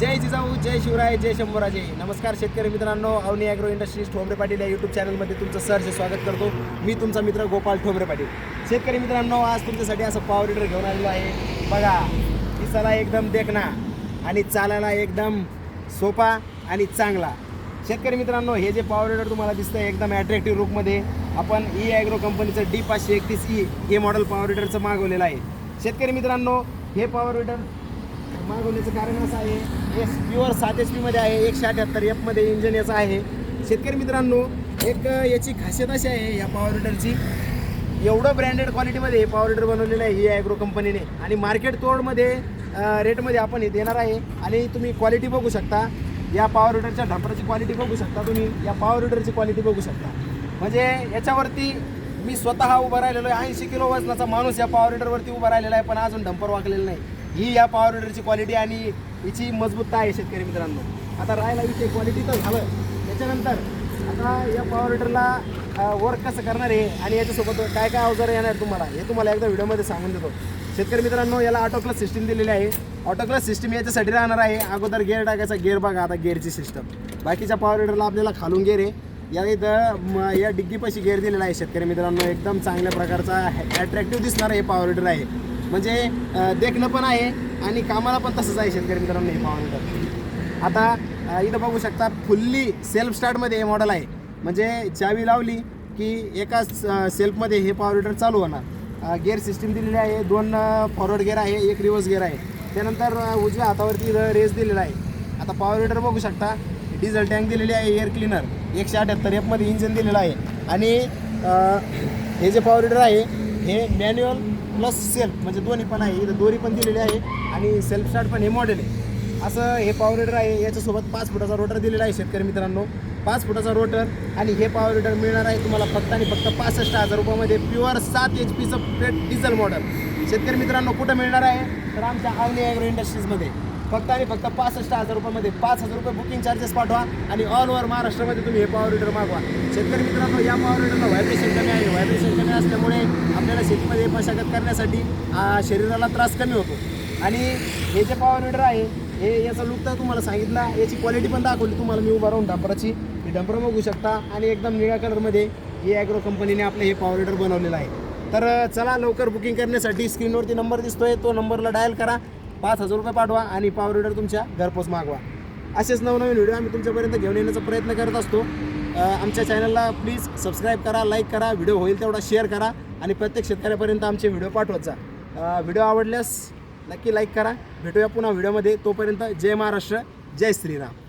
जय जिजाऊ जय शिवराय जय शंभराजे. नमस्कार शेतकरी मित्रांनो अवनी ॲग्रो इंडस्ट्रीज ठोंबरे पाटील या यूट्यूब चॅनलमध्ये तुमचं सरचे स्वागत करतो. मी तुमचा मित्र गोपाल ठोंबरे पाटील. शेतकरी मित्रांनो आज तुमच्यासाठी असं पॉवर रीडर घेऊन आलेलो आहे. बघा दिसायला एकदम देखना आणि चालायला एकदम सोपा आणि चांगला. शेतकरी मित्रांनो हे जे पॉवर लिडर तुम्हाला दिसतंय एकदम अट्रॅक्टिव्ह रूपमध्ये आपण ई ॲग्रो कंपनीचं डी पाचशे एकतीस ई हे मॉडेल पॉवर लिडरचं मागवलेलं आहे. शेतकरी मित्रांनो हे पॉवर रीडर मागवण्याचं कारण असं आहे एस प्युअर सात एच पीमध्ये आहे एकशे अठ्याहत्तर एफमध्ये इंजन याचं आहे. शेतकरी मित्रांनो एक याची खासियत अशी आहे या पॉवर हिटरची एवढं ब्रँडेड क्वालिटीमध्ये हे पॉवर हिटर बनवलेलं आहे ही ॲग्रो कंपनीने आणि मार्केट तोडमध्ये रेटमध्ये आपण हे देणार आहे. आणि तुम्ही क्वालिटी बघू शकता. या पॉवर रीडरच्या डंपरची क्वालिटी बघू शकता तुम्ही. या पॉवर रीडरची क्वालिटी बघू शकता. म्हणजे याच्यावरती मी स्वतः उभा राहिलेलो आहे. ऐंशी किलो वजनाचा माणूस या पॉवर हिटरवरती उभा राहिलेला आहे पण अजून डंपर वाकलेला नाही. ही या पॉवर रीडरची क्वालिटी आणि हिची मजबूतता आहे शेतकरी मित्रांनो. आता राहायला विषय क्वालिटी तर झालं. त्याच्यानंतर आता या पॉवर रीडरला वर्क कसं करणार आहे आणि याच्यासोबत काय काय अवजार येणार तुम्हाला हे तुम्हाला एकदा व्हिडिओमध्ये सांगून देतो. शेतकरी मित्रांनो याला ऑटोक्लस सिस्टीम दिलेली आहे. ऑटो क्लस सिस्टीम याच्यासाठी राहणार आहे अगोदर गेअर टाकायचा गेअर बघा आता गेअरची सिस्टम बाकीच्या पॉवर रीडरला आपल्याला खालून गेअर आहे. या इथं या डिग्गीपाशी गेअर दिलेला आहे शेतकरी मित्रांनो एकदम चांगल्या प्रकारचा ॲट्रॅक्टिव्ह दिसणारा हे पॉवर रीडर आहे. म्हणजे देखणं पण आहे आणि कामाला पण तसंच आहे शेतकरी मित्रांनो हे पाहून आता इथं बघू शकता फुल्ली सेल्फ स्टार्टमध्ये हे मॉडेल आहे. म्हणजे चावी लावली की एका सेल्फमध्ये हे पॉवर रीडर चालू होणार. गेअर सिस्टीम दिलेली आहे दोन फॉरवर्ड गेअर आहे एक रिव्हर्स गेअर आहे. त्यानंतर उजव्या हातावरती इथं रेस दिलेला आहे. आता पॉवर रीडर बघू शकता डिझेल टँक दिलेली आहे एअर क्लिनर एकशे अठ्याहत्तर एफमध्ये इंजन दिलेलं आहे. आणि हे जे पॉवर रीडर आहे हे मॅन्युअल प्लस सेल्फ म्हणजे दोन्ही पण आहे. इथं दोरी पण दिलेली आहे आणि सेल्फ स्टार्ट पण हे मॉडेल आहे. असं हे पॉवर रेडर आहे. याच्यासोबत पाच फुटाचा रोटर दिलेला आहे शेतकरी मित्रांनो. पाच फुटाचा रोटर आणि हे पॉवर रेडर मिळणार आहे तुम्हाला फक्त आणि फक्त पासष्ट हजार रुपयामध्ये प्युअर सात एच पीचं पेट डिझेल मॉडेल शेतकरी मित्रांनो कुठं मिळणार आहे? तर आमच्या आवनी ॲग्रो इंडस्ट्रीजमध्ये फक्त आणि फक्त पासष्ट हजार रुपयामध्ये पाच हजार रुपये बुकिंग चार्जेस पाठवा आणि ऑल ओव्हर महाराष्ट्रामध्ये तुम्ही हे पॉवर रीडर मागवा. शेतकरी मित्रांनो या पॉवर रीडरला व्हायब्रेशन कमी आहे. व्हायब्रेशन कमी असल्यामुळे आपल्याला शेतीमध्ये मशागत करण्यासाठी शरीराला त्रास कमी होतो. आणि हे जे पॉवर रीडर आहे हे याचा लुक तर तुम्हाला सांगितला. याची क्वालिटी पण दाखवली तुम्हाला मी उभा राहून डंपराची. ही डंपर बघू शकता. आणि एकदम निळ्या कलरमध्ये हे ॲग्रो कंपनीने आपलं हे पॉवर रीडर बनवलेलं आहे. तर चला लवकर बुकिंग करण्यासाठी स्क्रीनवरती नंबर दिसतोय. तो नंबरला डायल करा. पाच हजार रुपये पाठवा आणि पावर रिडर तुमच्या घरपोच मागवा. असेच नवनवीन व्हिडिओ आम्ही तुमच्यापर्यंत घेऊन येण्याचा प्रयत्न करत असतो. आमच्या चॅनलला प्लीज सबस्क्राईब करा लाईक करा व्हिडिओ होईल तेवढा शेअर करा आणि प्रत्येक शेतकऱ्यापर्यंत आमचे व्हिडिओ पाठवत जा. व्हिडिओ आवडल्यास नक्की लाईक करा. भेटूया पुन्हा व्हिडिओमध्ये तोपर्यंत जय महाराष्ट्र जय श्रीराम.